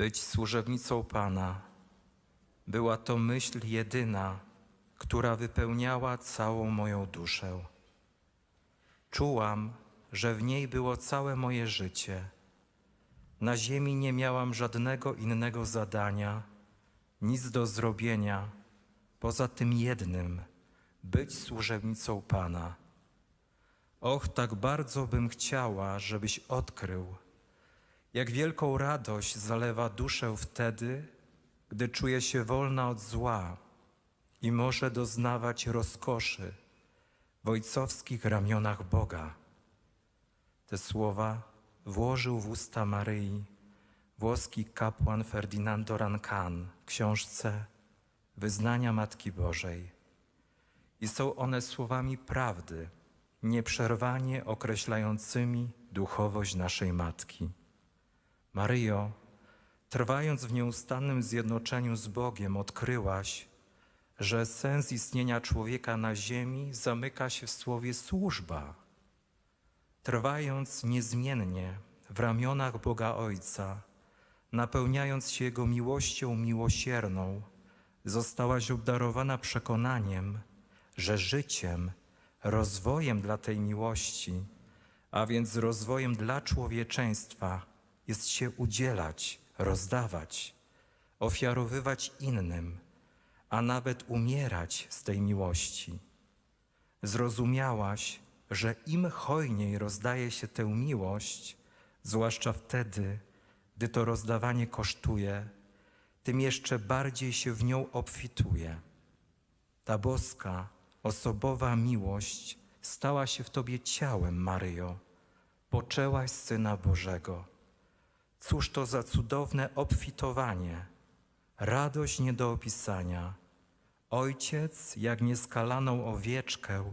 być służebnicą Pana. Była to myśl jedyna, która wypełniała całą moją duszę. Czułam, że w niej było całe moje życie. Na ziemi nie miałam żadnego innego zadania, nic do zrobienia, poza tym jednym być służebnicą Pana. Och, tak bardzo bym chciała, żebyś odkrył, jak wielką radość zalewa duszę wtedy, gdy czuje się wolna od zła i może doznawać rozkoszy w ojcowskich ramionach Boga. Te słowa włożył w usta Maryi włoski kapłan Ferdinando Rancan w książce Wyznania Matki Bożej. I są one słowami prawdy, nieprzerwanie określającymi duchowość naszej Matki. Maryjo, trwając w nieustannym zjednoczeniu z Bogiem, odkryłaś, że sens istnienia człowieka na ziemi zamyka się w słowie służba. Trwając niezmiennie w ramionach Boga Ojca, napełniając się Jego miłością miłosierną, zostałaś obdarowana przekonaniem, że życiem, rozwojem dla tej miłości, a więc rozwojem dla człowieczeństwa, jest się udzielać, rozdawać, ofiarowywać innym, a nawet umierać z tej miłości. Zrozumiałaś, że im hojniej rozdaje się tę miłość, zwłaszcza wtedy, gdy to rozdawanie kosztuje, tym jeszcze bardziej się w nią obfituje. Ta boska, osobowa miłość stała się w Tobie ciałem, Maryjo. Poczęłaś Syna Bożego. Cóż to za cudowne obfitowanie, radość nie do opisania. Ojciec, jak nieskalaną owieczkę,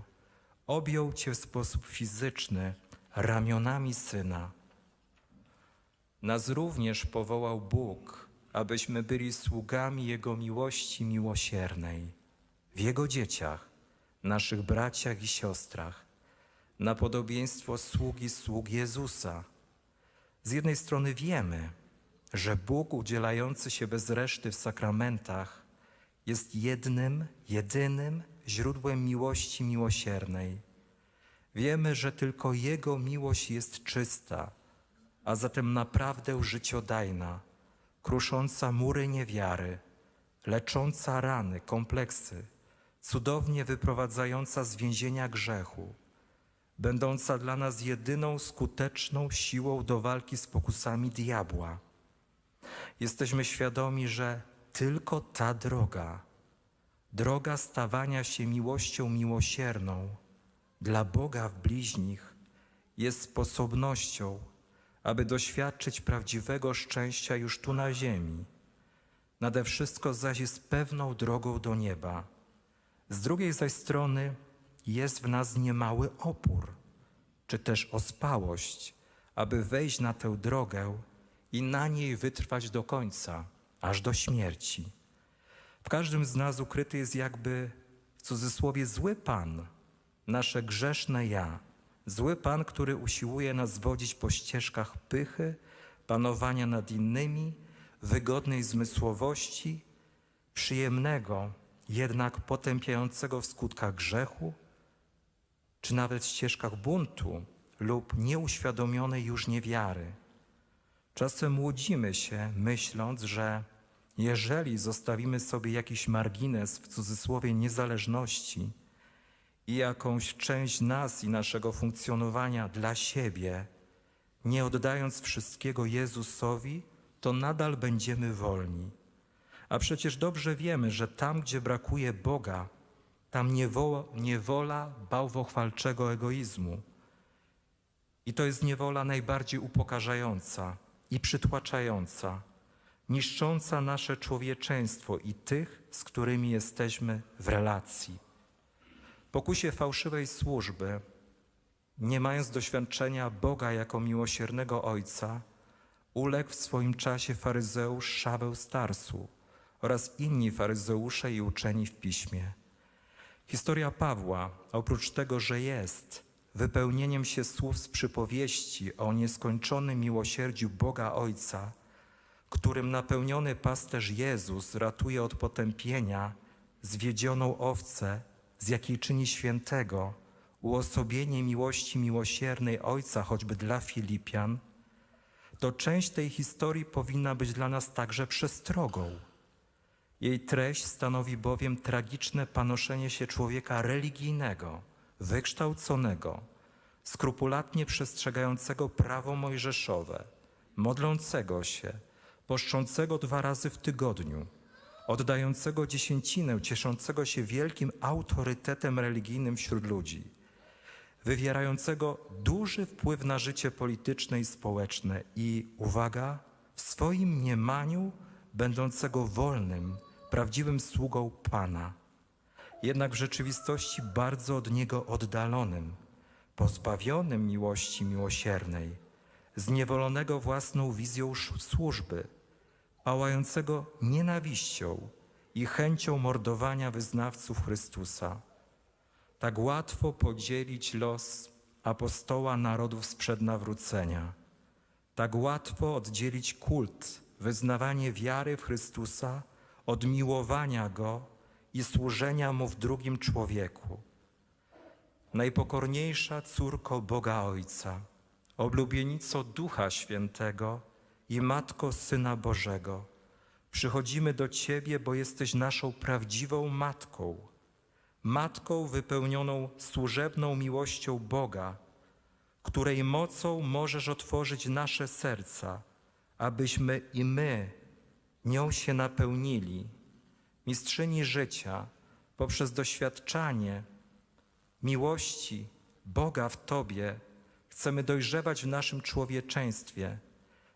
objął Cię w sposób fizyczny ramionami Syna. Nas również powołał Bóg, abyśmy byli sługami Jego miłości miłosiernej, w Jego dzieciach, naszych braciach i siostrach, na podobieństwo sługi sług Jezusa. Z jednej strony wiemy, że Bóg udzielający się bez reszty w sakramentach jest jednym, jedynym źródłem miłości miłosiernej. Wiemy, że tylko Jego miłość jest czysta, a zatem naprawdę życiodajna, krusząca mury niewiary, lecząca rany, kompleksy, cudownie wyprowadzająca z więzienia grzechu, będąca dla nas jedyną skuteczną siłą do walki z pokusami diabła. Jesteśmy świadomi, że tylko ta droga, droga stawania się miłością miłosierną dla Boga w bliźnich, jest sposobnością, aby doświadczyć prawdziwego szczęścia już tu na ziemi. Nade wszystko zaś jest pewną drogą do nieba. Z drugiej zaś strony jest w nas niemały opór, czy też ospałość, aby wejść na tę drogę i na niej wytrwać do końca, aż do śmierci. W każdym z nas ukryty jest jakby w cudzysłowie zły Pan, nasze grzeszne ja, zły Pan, który usiłuje nas wodzić po ścieżkach pychy, panowania nad innymi, wygodnej zmysłowości, przyjemnego, jednak potępiającego w skutkach grzechu, czy nawet ścieżkach buntu lub nieuświadomionej już niewiary. Czasem łudzimy się, myśląc, że jeżeli zostawimy sobie jakiś margines w cudzysłowie niezależności i jakąś część nas i naszego funkcjonowania dla siebie, nie oddając wszystkiego Jezusowi, to nadal będziemy wolni. A przecież dobrze wiemy, że tam, gdzie brakuje Boga, tam niewola, niewola bałwochwalczego egoizmu. I to jest niewola najbardziej upokarzająca i przytłaczająca, niszcząca nasze człowieczeństwo i tych, z którymi jesteśmy w relacji. Pokusie fałszywej służby, nie mając doświadczenia Boga jako miłosiernego Ojca, uległ w swoim czasie faryzeusz Szaweł Starsu oraz inni faryzeusze i uczeni w piśmie. Historia Pawła, oprócz tego, że jest wypełnieniem się słów z przypowieści o nieskończonym miłosierdziu Boga Ojca, którym napełniony pasterz Jezus ratuje od potępienia zwiedzioną owcę, z jakiej czyni świętego, uosobienie miłości miłosiernej Ojca choćby dla Filipian, to część tej historii powinna być dla nas także przestrogą. Jej treść stanowi bowiem tragiczne panoszenie się człowieka religijnego, wykształconego, skrupulatnie przestrzegającego prawo mojżeszowe, modlącego się, poszczącego dwa razy w tygodniu, oddającego dziesięcinę, cieszącego się wielkim autorytetem religijnym wśród ludzi, wywierającego duży wpływ na życie polityczne i społeczne i, uwaga, w swoim mniemaniu będącego wolnym, prawdziwym sługą Pana, jednak w rzeczywistości bardzo od Niego oddalonym, pozbawionym miłości miłosiernej, zniewolonego własną wizją służby, pałającego nienawiścią i chęcią mordowania wyznawców Chrystusa. Tak łatwo podzielić los apostoła narodów sprzed nawrócenia. Tak łatwo oddzielić kult, wyznawanie wiary w Chrystusa od miłowania Go i służenia Mu w drugim człowieku. Najpokorniejsza córko Boga Ojca, oblubienico Ducha Świętego i Matko Syna Bożego, przychodzimy do Ciebie, bo jesteś naszą prawdziwą Matką, Matką wypełnioną służebną miłością Boga, której mocą możesz otworzyć nasze serca, abyśmy i my nią się napełnili. Mistrzyni życia, poprzez doświadczanie miłości Boga w Tobie, chcemy dojrzewać w naszym człowieczeństwie,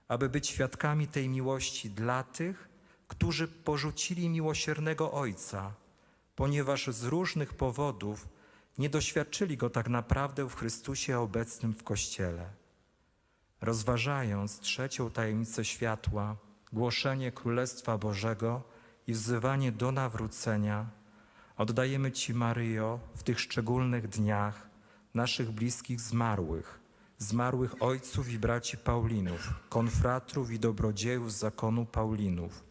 aby być świadkami tej miłości dla tych, którzy porzucili miłosiernego Ojca, ponieważ z różnych powodów nie doświadczyli Go tak naprawdę w Chrystusie obecnym w Kościele. Rozważając trzecią tajemnicę światła, głoszenie Królestwa Bożego i wzywanie do nawrócenia, oddajemy Ci, Maryjo, w tych szczególnych dniach naszych bliskich zmarłych, zmarłych ojców i braci Paulinów, konfratrów i dobrodziejów z zakonu Paulinów,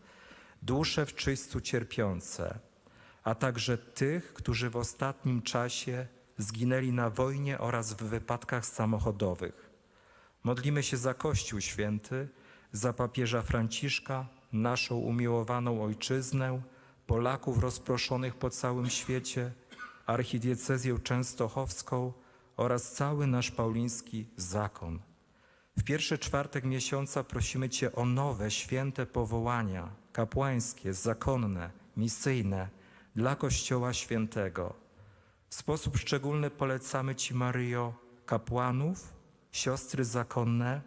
dusze w czystu cierpiące, a także tych, którzy w ostatnim czasie zginęli na wojnie oraz w wypadkach samochodowych. Modlimy się za Kościół Święty, za papieża Franciszka, naszą umiłowaną ojczyznę, Polaków rozproszonych po całym świecie, archidiecezję częstochowską oraz cały nasz pauliński zakon. W pierwszy czwartek miesiąca prosimy Cię o nowe, święte powołania kapłańskie, zakonne, misyjne dla Kościoła Świętego. W sposób szczególny polecamy Ci, Maryjo, kapłanów, siostry zakonne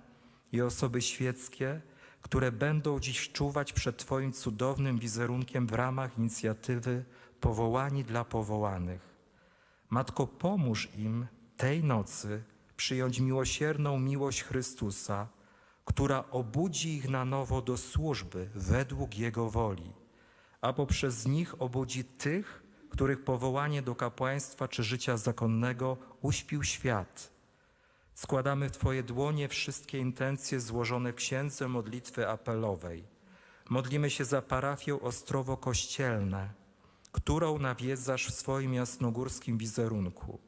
i osoby świeckie, które będą dziś czuwać przed Twoim cudownym wizerunkiem w ramach inicjatywy Powołani dla Powołanych. Matko, pomóż im tej nocy przyjąć miłosierną miłość Chrystusa, która obudzi ich na nowo do służby według Jego woli, a poprzez nich obudzi tych, których powołanie do kapłaństwa czy życia zakonnego uśpił świat. Składamy w Twoje dłonie wszystkie intencje złożone w księdze modlitwy apelowej. Modlimy się za parafię Ostrowo Kościelne, którą nawiedzasz w swoim jasnogórskim wizerunku.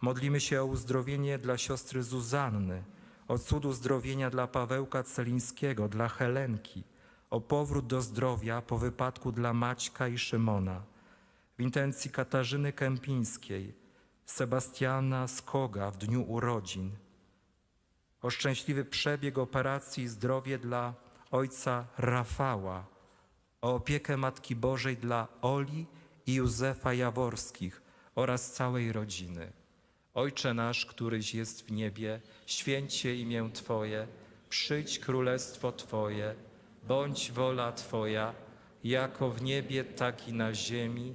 Modlimy się o uzdrowienie dla siostry Zuzanny, o cud uzdrowienia dla Pawełka Celińskiego, dla Helenki, o powrót do zdrowia po wypadku dla Maćka i Szymona. W intencji Katarzyny Kępińskiej, Sebastiana Skoga w dniu urodzin, o szczęśliwy przebieg operacji i zdrowie dla ojca Rafała, o opiekę Matki Bożej dla Oli i Józefa Jaworskich oraz całej rodziny. Ojcze nasz, któryś jest w niebie, święcie imię Twoje, przyjdź królestwo Twoje, bądź wola Twoja, jako w niebie, tak i na ziemi.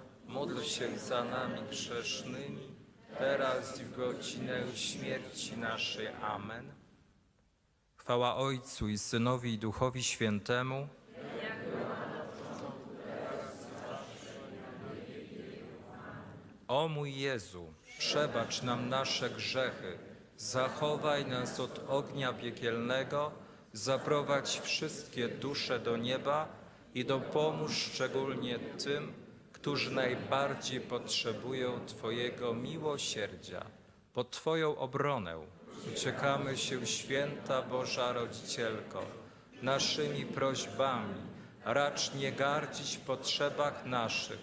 módl się za nami grzesznymi, teraz i w godzinę śmierci naszej. Amen. Chwała Ojcu i Synowi i Duchowi Świętemu. O mój Jezu, przebacz nam nasze grzechy, zachowaj nas od ognia piekielnego, zaprowadź wszystkie dusze do nieba i dopomóż szczególnie tym, którzy najbardziej potrzebują Twojego miłosierdzia. Pod Twoją obronę uciekamy się, święta Boża Rodzicielko, naszymi prośbami, racz nie gardzić w potrzebach naszych,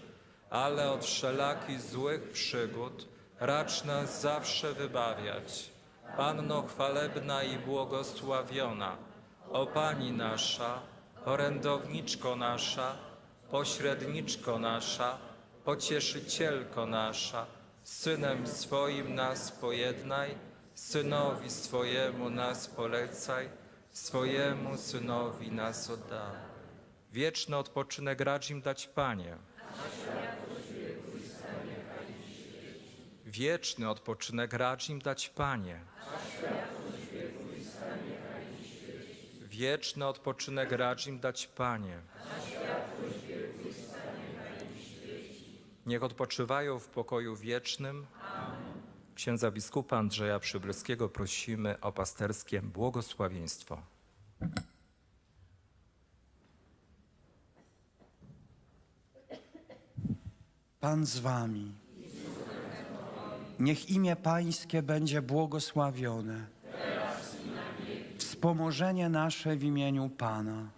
ale od wszelakich złych przygód racz nas zawsze wybawiać. Panno chwalebna i błogosławiona, o Pani nasza, orędowniczko nasza, pośredniczko nasza, pocieszycielko nasza, Synem swoim nas pojednaj, Synowi swojemu nas polecaj, swojemu Synowi nas oddaj. Wieczny odpoczynek racz im dać, Panie. Wieczny odpoczynek racz im dać, Panie. Wieczny odpoczynek racz im dać, Panie. Niech odpoczywają w pokoju wiecznym. Księdza biskupa Andrzeja Przybylskiego prosimy o pasterskie błogosławieństwo. Pan z wami. Niech imię Pańskie będzie błogosławione. wspomożenie nasze w imieniu Pana.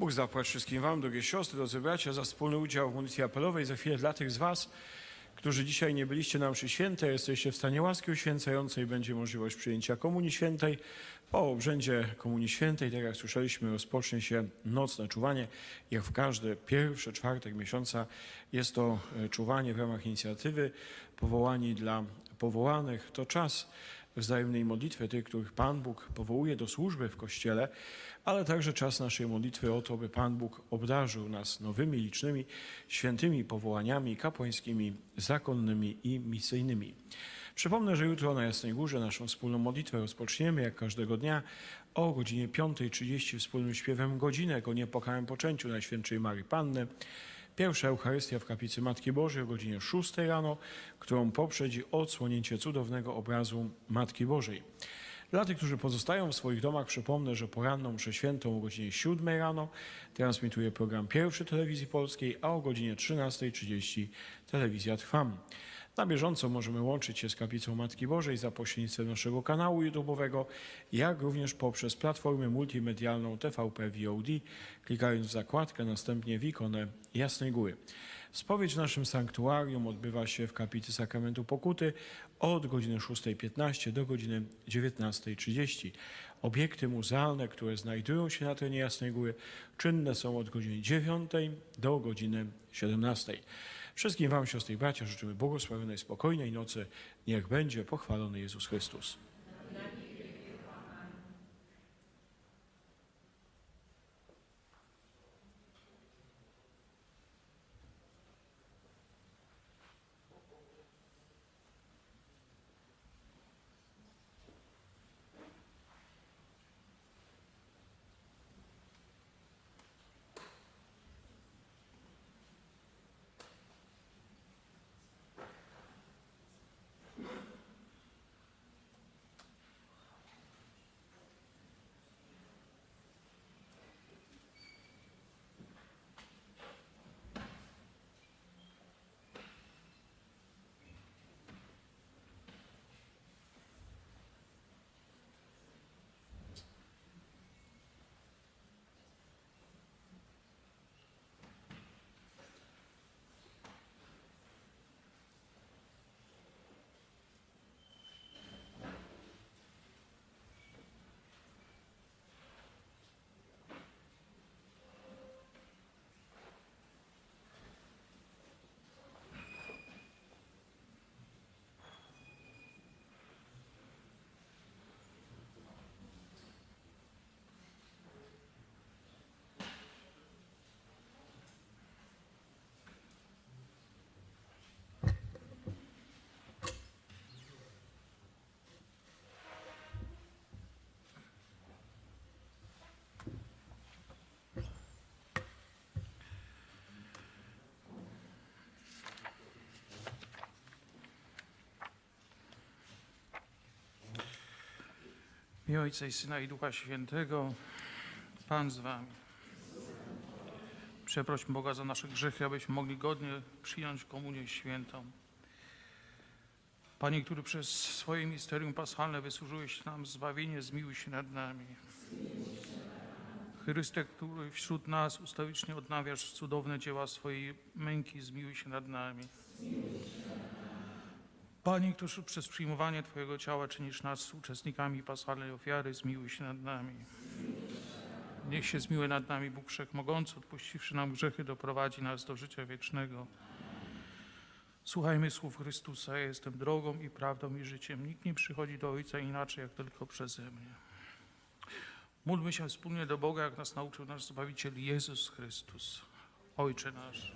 Bóg zapłać wszystkim Wam, drogie siostry, drodzy bracia, za wspólny udział w modlitwie apelowej. Za chwilę dla tych z Was, którzy dzisiaj nie byliście na mszy świętej, jesteście w stanie łaski uświęcającej, będzie możliwość przyjęcia Komunii Świętej. Po obrzędzie Komunii Świętej, tak jak słyszeliśmy, rozpocznie się nocne czuwanie. Jak w każdy pierwszy czwartek miesiąca jest to e, czuwanie w ramach inicjatywy Powołani dla Powołanych. To czas wzajemnej modlitwy tych, których Pan Bóg powołuje do służby w Kościele, ale także czas naszej modlitwy o to, by Pan Bóg obdarzył nas nowymi, licznymi, świętymi powołaniami kapłańskimi, zakonnymi i misyjnymi. Przypomnę, że jutro na Jasnej Górze naszą wspólną modlitwę rozpoczniemy jak każdego dnia o godzinie 5.30 wspólnym śpiewem godzinę o niepokałym poczęciu Najświętszej Marii Panny. Pierwsza Eucharystia w kaplicy Matki Bożej o godzinie 6 rano, którą poprzedzi odsłonięcie cudownego obrazu Matki Bożej. Dla tych, którzy pozostają w swoich domach, przypomnę, że poranną mszę świętą o godzinie 7 rano transmituje program pierwszy Telewizji Polskiej, a o godzinie 13.30 Telewizja Trwam. Na bieżąco możemy łączyć się z Kaplicą Matki Bożej za pośrednictwem naszego kanału YouTube'owego, jak również poprzez platformę multimedialną TVP VOD, klikając w zakładkę, następnie w ikonę Jasnej Góry. Spowiedź w naszym sanktuarium odbywa się w kaplicy Sakramentu Pokuty od godziny 6.15 do godziny 19.30. Obiekty muzealne, które znajdują się na terenie Jasnej Góry, czynne są od godziny 9 do godziny 17. Wszystkim Wam, siostry i bracia, życzymy błogosławionej, spokojnej nocy. Niech będzie pochwalony Jezus Chrystus. I Ojca i Syna i Ducha Świętego, Pan z Wami. Przeprośmy Boga za nasze grzechy, abyśmy mogli godnie przyjąć komunię świętą. Panie, który przez swoje misterium paschalne wysłużyłeś nam zbawienie, zmiłuj się nad nami. Chryste, który wśród nas ustawicznie odnawiasz cudowne dzieła swojej męki, zmiłuj się nad nami. Panie, który przez przyjmowanie Twojego ciała czynisz nas uczestnikami paschalnej ofiary, zmiłuj się nad nami. Niech się zmiłuje nad nami Bóg Wszechmogący, odpuściwszy nam grzechy, doprowadzi nas do życia wiecznego. Słuchajmy słów Chrystusa. Ja jestem drogą i prawdą i życiem. Nikt nie przychodzi do Ojca inaczej, jak tylko przeze mnie. Módlmy się wspólnie do Boga, jak nas nauczył nasz Zbawiciel Jezus Chrystus. Ojcze nasz,